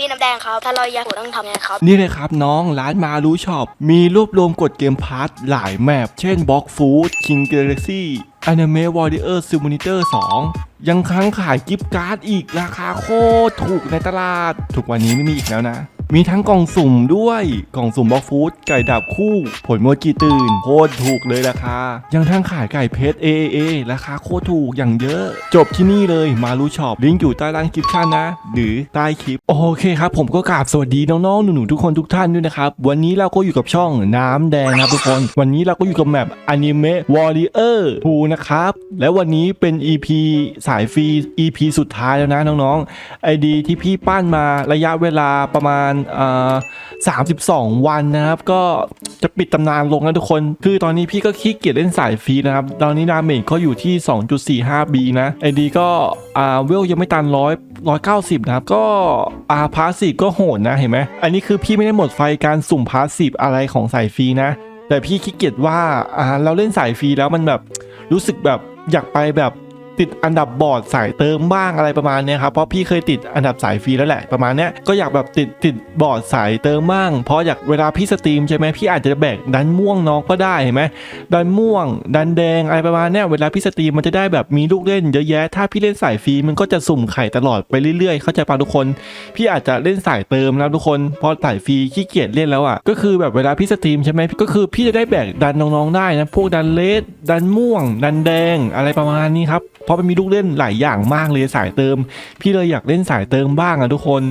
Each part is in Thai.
พี่น้ำแดงครับ ถ้าเราอยากต้องทำยังไงครับ นี่เลยครับน้องร้านมารู้ช็อปมีรวบรวมกดเกมพาร์ทหลายแมปเช่นบล็อกฟูด King Galaxy Anime Warrior Simulator 2 ยังค้างขายกิฟต์การ์ดอีกราคาโคตรถูกในตลาดถูกกวันนี้ไม่มีอีกแล้วนะ มีทั้งกล่องสุ่มด้วย กล่องสุ่มบล็อกฟูดไก่ดับคู่ ผลโมจิตื่นโคตรถูกเลยราคา ยังทั้งขายไก่เพชร AAA ราคาโคตรถูกอย่างเยอะ จบที่นี่เลยมารู้ช็อปลิงก์อยู่ใต้ล่างคลิปชั่นนะ หรือใต้คลิป โอเคครับ ผมก็กราบสวัสดีน้องๆ หนูๆ ทุกคนทุกท่านด้วยนะครับ วันนี้เราก็อยู่กับช่องน้ำแดงนะครับทุกคน วันนี้เราก็อยู่กับแมปอนิเมะวอริเออร์ทูนะครับ และวันนี้เป็น EP สายฟรี EP สุดท้ายแล้วนะน้องๆไอดีที่พี่ปั้นมาระยะเวลาประมาณ32 วันนะครับ ก็จะปิดตำนานลงนะทุกคน คือตอนนี้พี่ก็ขี้เกียจเล่นสายฟรีนะครับ ตอนนี้ดาเมจก็อยู่ที่ 2.45 B นะไอดีก็อ่าเวลยังไม่ตันร้อยร้อยเก้าสิบนะครับ ก็อาพาสีก็โหดนะเห็นไหมอันนี้คือพี่ไม่ได้หมดไฟการสุ่มพาสีอะไรของสายฟรีนะ แต่พี่ขี้เกียจว่าอ่าเราเล่นสายฟรีแล้วมันแบบรู้สึกแบบอยากไปแบบ ติดอันดับบอร์ดสายเติมบ้างอะไรประมาณเนี้ยครับเพราะพี่เคยติดอันดับสายฟรีแล้วแหละประมาณนี้ก็อยากแบบติดติดบอร์ดสายเติมบ้าง เพราะอยากเวลาพี่สตรีมใช่ไหมพี่อาจจะแบกดันม่วงน้องก็ได้เห็นไหมดันม่วง ดันแดงอะไรประมาณนี้เวลาพี่สตรีมมันจะได้แบบมีลูกเล่นเยอะแยะถ้าพี่เล่นสายฟรีมันก็จะสุ่มไข่ตลอดไปเรื่อยๆ เข้าใจป่ะทุกคน พี่อาจจะเล่นสายเติมนะทุกคนพราะสายฟรีขี้เกียจเล่นแล้วอะก็คือแบบเวลาพี่สตรีมใช่ไหมก็คือพี่จะได้แบกดันน้องๆได้นะพวกดันเลสดันม่วง ดันแดงอะไรประมาณนี้ครับเพราะมันมีลูกเล่นหลายอย่างมากเลยสายเติม พี่เลยอยากเล่นสายเติมบ้างอะทุกคน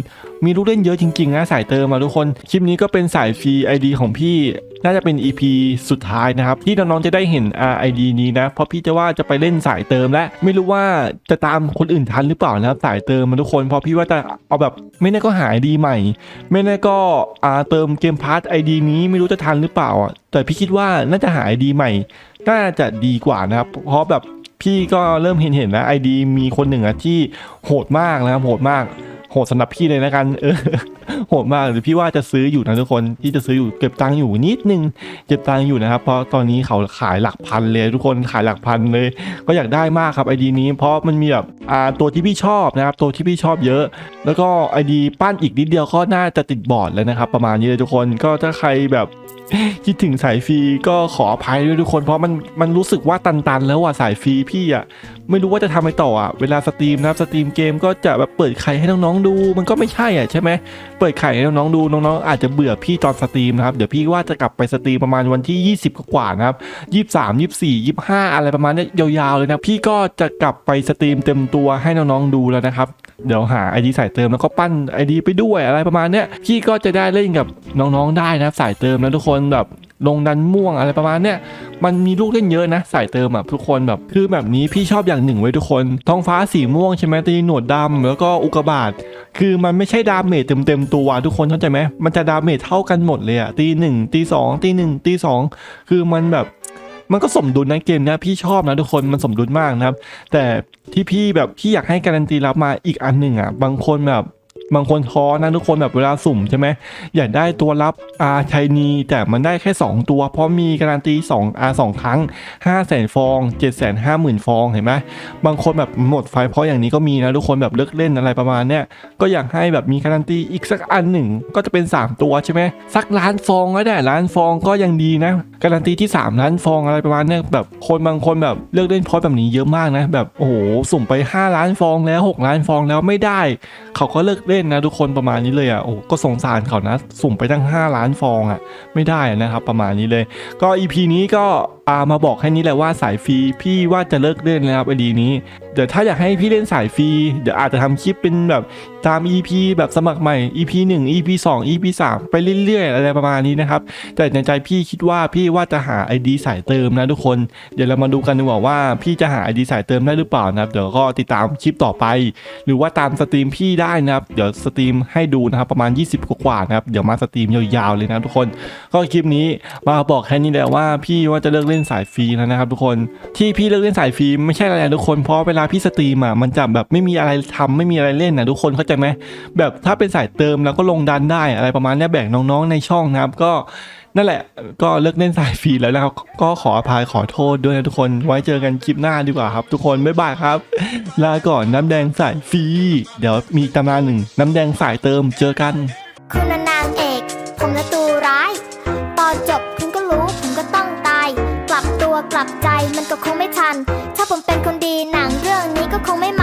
มีลูกเล่นเยอะจริงๆนะสายเติมอะทุกคน คลิปนี้ก็เป็นสายฟรี ID ของพี่น่าจะเป็น EP สุดท้ายนะครับ ที่น้องๆจะได้เห็น RID นี้นะ เพราะพี่จะว่าจะไปเล่นสายเติมและไม่รู้ว่าจะตามคนอื่นทันหรือเปล่านะครับ สายเติมมาทุกคนเพราะพี่ว่าจะเอาแบบไม่แน่ก็หา ID ใหม่ ไม่แน่ก็เติมเกมพาร์ท ID นี้ไม่รู้จะทันหรือเปล่า แต่พี่คิดว่าน่าจะหา ID ใหม่น่าจะดีกว่านะครับ เพราะแบบ พี่ก็เริ่มเห็นเห็นๆนะไอดีมีคนหนึ่งอะที่โหดมากนะครับโหดมากโหดสำหรับพี่เลยนะกันเออโหดมากหรือพี่ว่าจะซื้ออยู่นะทุกคนที่จะซื้ออยู่เก็บตังค์อยู่นิดนึงเก็บตังค์อยู่นะครับเพราะตอนนี้เขาขายหลักพันเลยทุกคนขายหลักพันเลย ก็อยากได้มากครับไอดีนี้ เพราะมันมีแบบอ่าตัวที่พี่ชอบนะครับตัวที่พี่ชอบเยอะ แล้วก็ไอดีปั้นอีกนิดเดียวก็น่าจะติดบอร์ดแล้วนะครับประมาณนี้เลยทุกคนก็ถ้าใครแบบ คิดถึงสายฟรีก็ขออภัยด้วยทุกคนเพราะมันมันรู้สึกว่าตันๆ แล้วอะสายฟรีพี่อะไม่รู้ว่าจะทำอะไรต่ออะเวลาสตรีมนะครับสตรีมเกมก็จะแบบเปิดไข่ให้น้องๆดู มันก็ไม่ใช่อะใช่ไหมเปิดไข่ให้น้องๆดูน้องๆอาจจะเบื่อพี่ตอนสตรีมนะครับเดี๋ยวพี่ว่าจะกลับไปสตรีมประมาณวันที่ 20 กว่านะครับ23 24 25 อะไรประมาณเนี้ยยาวๆเลยนะพี่ก็จะกลับไปสตรีมเต็มตัวให้น้องๆดูแล้วนะครับเดี๋ยวหาไอดีสายเติมแล้วก็ปั้นไอดีไปด้วยอะไรประมาณเนี้ยพี่ก็จะได้เล่นกับน้องๆได้นะครับสายเติมนะทุกคนแบบลงดันม่วงอะไรประมาณเนี้ยมันมีลูกเล่นเยอะนะสายเติมอะทุกคนแบบคือแบบนี้พี่ชอบอย่างหนึ่งไว้ทุกคนท้องฟ้าสีม่วงใช่ไหมตีหนวดดำแล้วก็อุกบาตคือมันไม่ใช่ดาเมจเต็มๆตัวทุกคนเข้าใจไหมมันจะดาเมจเท่ากันหมดเลยอะตีหนึ่งตีสองตีหนึ่งตีสองคือมันแบบมันก็สมดุลนะเกมเนี้ยพี่ชอบนะทุกคนมันสมดุลมากนะครับ แต่ที่พี่แบบพี่อยากให้การันตีรับมาอีกอันหนึ่งอะบางคนแบบ บางคนท้อนะทุกคนแบบเวลาสุ่มใช่ไหมอยากได้ตัวรับอาชัยนีแต่มันได้แค่ 2 ตัว เพราะมีการันตี2อาสองครั้ง 5 0 0 0 0 0ฟอง7 5 0 0 0 0 ฟองเห็นไหมบางคนแบบหมดไฟเพราะอย่างนี้ก็มีนะทุกคนแบบเลิกเล่นอะไรประมาณเนี้ยก็อยากให้แบบมีการันตีอีกสักอันหนึ่งก็จะเป็น 3 ตัวใช่ไหมสักล้านฟองก็ได้ล้านฟองก็ยังดีนะ การันตีที่ 3 ล้านฟองอะไรประมาณเนี้ยแบบคนบางคนแบบเลือกเล่นเพอยต์แบบนี้เยอะมากนะ แบบโอ้โหสุ่มไป 5 ล้านฟองแล้ว 6 ล้านฟองแล้วไม่ได้ เขาก็เลิกเล่นนะทุกคนประมาณนี้เลยอะโอ้ก็สงสารเขานะสุ่มไปตั้ง 5 ล้านฟองอะไม่ได้นะครับประมาณนี้เลย ก็ EP นี้ก็อามาบอกแค่นี้แหละว่าสายฟรีพี่ว่าจะเลิกเล่นแล้วครับไอดีนี้ เดี๋ยวถ้าอยากให้พี่เล่นสายฟรี เดี๋ยวอาจจะทำคลิปเป็นแบบตาม EP แบบสมัครใหม่ EP 1 EP 2 EP 3 ไปเรื่อยๆ อะไรประมาณนี้นะครับ แต่ในใจพี่คิดว่าพี่ว่าจะหา ID สายเติมนะทุกคน เดี๋ยวเรามาดูกันดีกว่าว่าพี่จะหา ID สายเติมได้หรือเปล่านะครับ เดี๋ยวก็ติดตามคลิปต่อไป หรือว่าตามสตรีมพี่ได้นะครับ เดี๋ยวสตรีมให้ดูนะครับประมาณ 20 กว่านะครับ เดี๋ยวมาสตรีมยาวๆเลยนะทุกคน ก็คลิปนี้มาบอกแค่นี้แหละว่าพี่ว่าจะเลิกเล่นสายฟรีแล้วนะครับ ทุกคน ที่พี่เลิกเล่นสายฟรีไม่ใช่อะไรทุกคนเพราะเวลาพี่สตรีมอะมันจะแบบไม่มีอะไรทำไม่มีอะไรเล่นนะทุกคนเข้าใจไหมแบบถ้าเป็นสายเติมแล้วก็ลงดันได้อะไรประมาณนี้แบ่งน้องๆในช่องนะครับก็นั่นแหละก็เลิกเล่นสายฟรีแล้วนะครับก็ขออภัยขอโทษด้วยนะทุกคนไว้เจอกันคลิปหน้าดีกว่าครับ ทุกคนบ๊ายบายครับ ลาก่อนน้ำแดงสายฟรีเดี๋ยวมีตำนานหนึ่งน้ำแดงสายเติมเจอกัน คุณนางเอก ผมละตัวร้าย ตอนจบ มันก็คงไม่ทัน ถ้าผมเป็นคนดีหนังเรื่องนี้ก็คงไม่มา